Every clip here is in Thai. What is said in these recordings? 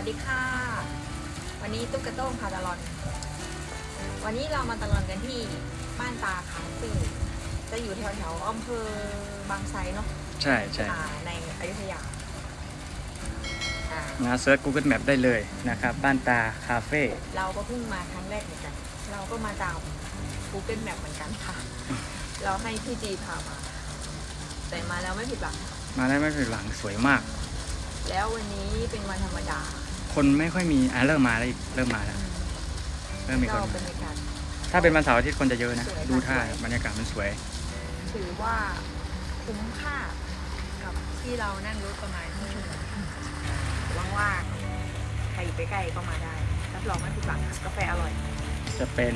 วัสดีค่ะ วันนี้ตุ๊กกระโต้งพาตลอนวันนี้เรามาตลอนกันที่บ้านตาคาเฟ่จะอยู่แถวแถวๆอำเภอบางไทรเนาะใช่ใช่อ่าในอยุธยาอ่านะเซิร์ช Google Map ได้เลยนะครับ บ้านตาคาเฟ่เราก็เพิ่งมาครั้งแรกเหมือนกัน เราก็มาตาม Google Map เหมือนกันค่ะ เราให้พี่จีพามา แต่มาแล้วไม่ผิดหวังมาได้ไม่ผิดหลังสวยมาก แล้ววันนี้เป็นวันธรรมดา คนไม่ค่อยมีอะเริ่มมาแล้วอีกเริ่มมาแล้วเริ่มมีคนเรามาบรรยากาศ ถ้าเป็นวันเสาร์อาทิตย์คนจะเยอะนะ สวยค่ะดูท่าสวย บรรยากาศมันสวย ถือว่าคุ้มค่ากับที่เรานั่งรถประมาณครึ่งชั่วโมงว่างๆใครอยู่ใกล้ๆก็มาได้รับรองไม่ผิดหวังค่ะกาแฟอร่อย จะเป็น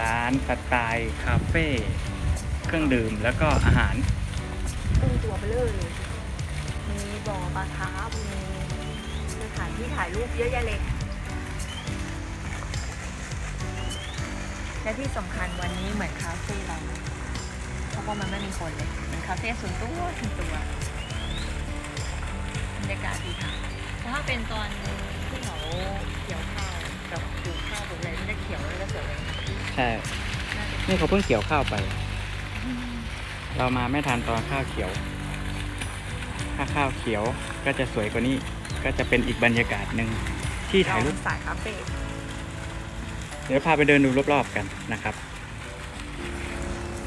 ร้านสไตล์คาเฟ่เครื่องดื่มแล้วก็อาหารตู้ตัวเบลอเลย มีบ่อปลาคาร์ฟมีส ถานที่ถ่ายรูปเยอะแยะเลยและที่สำคัญวันนี้เหมือนคาเฟ่เราเลยเพราะว่ามันไม่มีคนเลยเหมือนคาเฟ่ส่วนตัวส่วนตัวบรรยากาศดีค่ะแต่ถ้าเป็นตอนที่เขาเกี่ยวข้าวกับปลูกข้าวปลูกอะไรมันจะเขียวแล้วก็สวยเลยค่ะใช่ น่าจะนี่เขาเพิ่งเกี่ยวข้าวไป เรามาไม่ทันตอนข้าวเขียว ถ้าข้าวเขียวก็จะสวยกว่านี้ ก็จะเป็นอีกบรรยากาศหนึ่งที่ถ่ายรูปเสายคาเฟ่เดี๋ยวพาไปเดินดูรอบๆกันนะครับ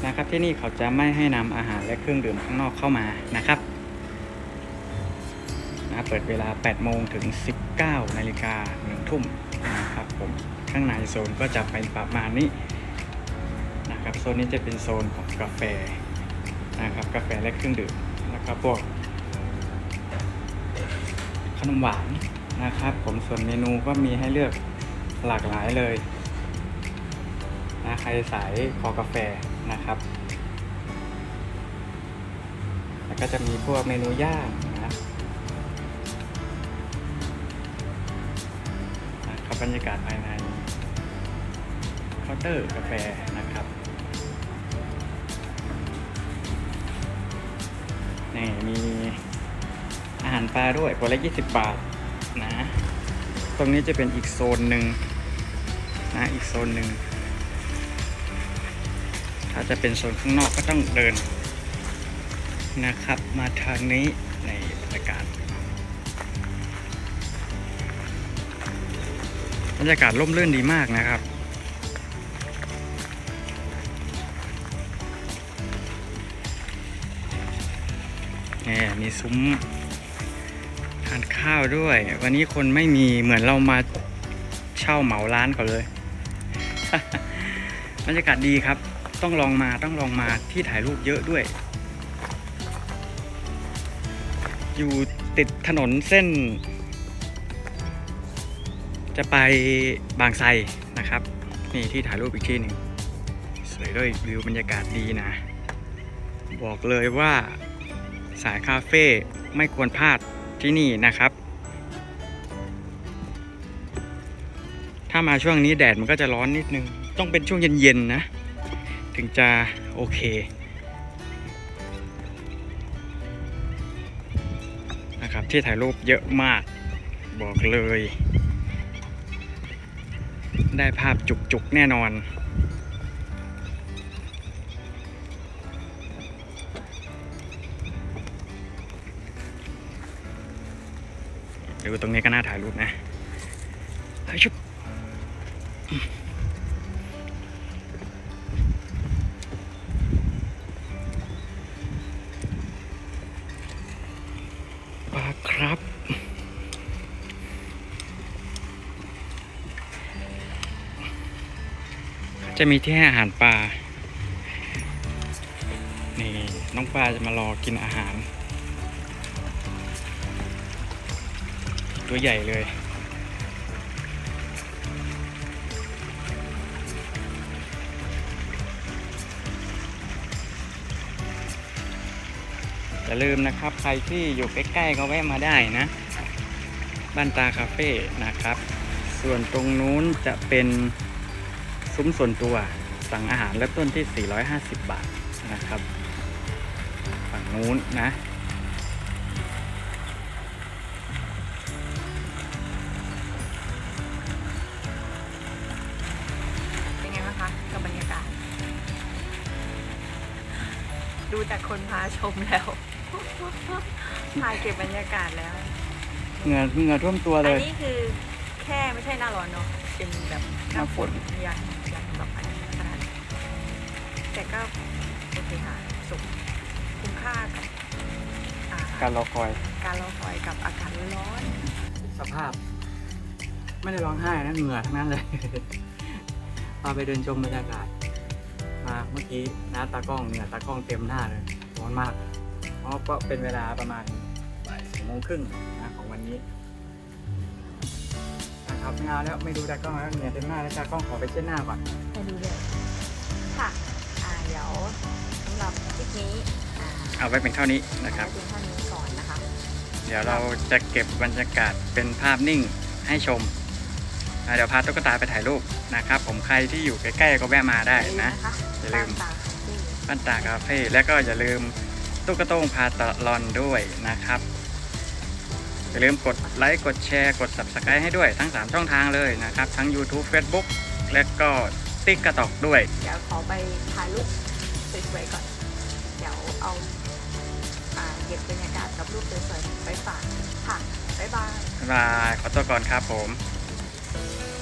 นะครับที่นี่เขาจะไม่ให้นำอาหารและเครื่องดื่มข้างนอกเข้ามานะครับนะเปิดเวลา 8 โมงถึง 19 นาฬิกา1ทุ่มนะครับผมข้างในโซนก็จะเป็นประมาณนี้นะครับโซนนี้จะเป็นโซนของกาแฟนะครับกาแฟและเครื่องดื่มแล้วก็พวกข นมหวานนะครับ ผมส่วนเมนูก็มีให้เลือกหลากหลายเลยนะใครสายคอกาแฟนะครับ แล้วก็จะมีพวกเมนูย่างนะครับนะครับบรรยากาศภายในเคาน์เตอร์กาแฟนะครับนี่มี หารปลาด้วยคนละ20บาทนะ ตรงนี้จะเป็นอีกโซนหนึ่งนะอีกโซนหนึ่งถ้าจะเป็นโซนข้างนอกก็ต้องเดินนะครับ มาทางนี้ในบรรยากาศบรรยากาศร่มรื่นดีมากนะครับนี่มีซุ้มานข้าวด้วย วันนี้คนไม่มีเหมือนเรามาเช่าเหมาร้านเขาเลยบรรยากาศดีครับ ต้องลองมาต้องลองมาที่ถ่ายรูปเยอะด้วย อยู่ติดถนนเส้น จะไปบางไทรนะครับ นี่ที่ถ่ายรูปอีกที่หนึ่งสวยด้วยวิวบรรยากาศดีนะ บอกเลยว่าสายคาเฟ่ไม่ควรพลาด ที่นี่นะครับ ถ้ามาช่วงนี้แดดมันก็จะร้อนนิดนึง ต้องเป็นช่วงเย็นๆนะ ถึงจะโอเคนะครับที่ถ่ายรูปเยอะมาก บอกเลย ได้ภาพจุกๆแน่นอน ดูตรงนี้ก็น่าถ่ายรูปนะเฮ้ยชุบปลาครับจะมีที่ให้อาหารปลา นี่น้องปลาจะมารอกินอาหาร ตัวใหญ่เลย อย่าลืมนะครับ ใครที่อยู่ใกล้ๆก็แวะมาได้นะ บ้านตาคาเฟ่นะครับ ส่วนตรงนู้นจะเป็นซุ้มส่วนตัวสั่งอาหารเริ่มต้นที่ 450 บาทนะครับ ฝั่งนู้นนะ ดูแต่คนพาชมแล้วถ่ายเก็บบรรยากาศแล้ว เหงื่อเหงื่อท่วมตัวเลอันย นี้คือแค่ไม่ใช่หน้าร้อนเนาะเป็นแบบหน้าฝนยังยังแบบอันนี้ขนาดนั้นแต่ก็โอเคค่ะสุขคุ้มค่ากับอ่าการรอคอย การรอคอยกับอากาศร้อนสภาพ ไม่ได้ร้องไห้นะเหงื่อทั้งนั้นเลย พาไปเดินชมบรรยากาศ มาเมื่อกี้น้าตากล้องเหงื่อตากล้องเต็มหน้าเลยร้อนมากเพราะก็เป็นเวลาประมาณบ่ายสองโมงครึ่งนะของวันนี้นะครับไม่เอาแล้วไม่ดูตากล้องแล้วเหงื่อเต็มหน้าแล้วตากล้องขอไปเช็ดหน้าก่อนๆให้ดูเลยค่ะอ่าเดี๋ยวสำหรับคลิปนี้อ่าเอาไว้เป็นเท่านี้นะครับ เอาไว้เพียงเท่านี้ก่อนนะคะ เดี๋ยวเราจะเก็บบรรยากาศเป็นภาพนิ่งให้ชมอะเดี๋ยวพาตุ๊กตาไปถ่ายรูปนะครับ ผมใครที่อยู่ใกล้ๆก็แวะมาได้นะ อย่าลืมบ้นตาคาเฟ่บ้านตาคาเฟ่และก็อย่าลืมตุ๊กโต้งพาตะลอนด้วยนะครับ อย่าลืมกดไลค์กดแชร์กด subscribe ให้ด้วยทั้ง 3 ช่องทางเลยนะครับ ทั้ง YouTube Facebook และก็ TikTok ด้วย เดี๋ยวขอไปถ่ายรูปสวยๆก่อน เดี๋ยวเอาอ่าเก็บบรรยากาศกับรูปสวยๆไปฝากค่ะบ๊ายบาย บ๊ายบายขอตัวก่อนครับผมบ